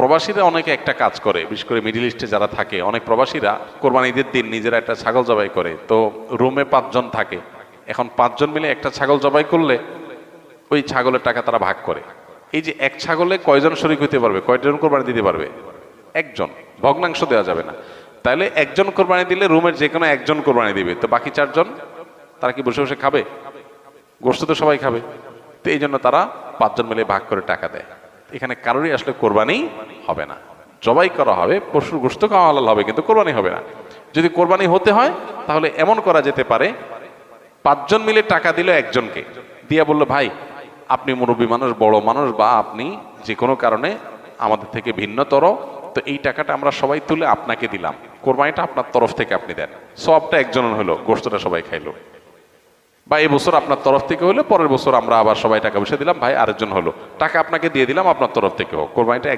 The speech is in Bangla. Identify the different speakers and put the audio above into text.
Speaker 1: প্রবাসীরা অনেকে একটা কাজ করে, বিশেষ করে মিডিল ইস্টে যারা থাকে, অনেক প্রবাসীরা কোরবানি ঈদের দিন নিজেরা একটা ছাগল জবাই করে। তো রুমে পাঁচজন থাকে। এখন পাঁচজন মিলে একটা ছাগল জবাই করলে ওই ছাগলের টাকা তারা ভাগ করে। এই যে এক ছাগলে কয়জন শরিক হইতে পারবে? কয়জন কোরবানি দিতে পারবে? একজন। ভগ্নাংশ দেওয়া যাবে না। তাহলে একজন কোরবানি দিলে রুমের যে কোনো একজন কোরবানি দিবে। তো বাকি চারজন, তারা কি বসে বসে খাবে? গোস্ত তো সবাই খাবে। তো এই জন্য তারা পাঁচজন মিলে ভাগ করে টাকা দেয়। এখানে কারোরই আসলে কোরবানি হবে না। জবাই করা হবে, পশুর গোস্ত খাওয়া হালাল হবে, কিন্তু কোরবানি হবে না। যদি কোরবানি হতে হয়, তাহলে এমন করা যেতে পারে, পাঁচজন মিলে টাকা দিল একজনকে। দিয়া বলল, ভাই, আপনি মুরব্বী মানুষ, বড় মানুষ বা আপনি যে কোনো কারণে আমাদের থেকে ভিন্নতর, তো এই টাকাটা আমরা সবাই তুলে আপনাকে দিলাম। কোরবানিটা আপনার তরফ থেকে আপনি দেন। সবটা একজনের হলো গোস্তটা সবাই খাইলো। বা এই বছর আপনার তরফ থেকে হলে পরের বছর আমরা আবার সবাই টাকা পয়সা দিলাম। ভাই, আরেকজন হলো। টাকা আপনাকে দিয়ে দিলাম, আপনার তরফ থেকে হোক। কোরবানিটা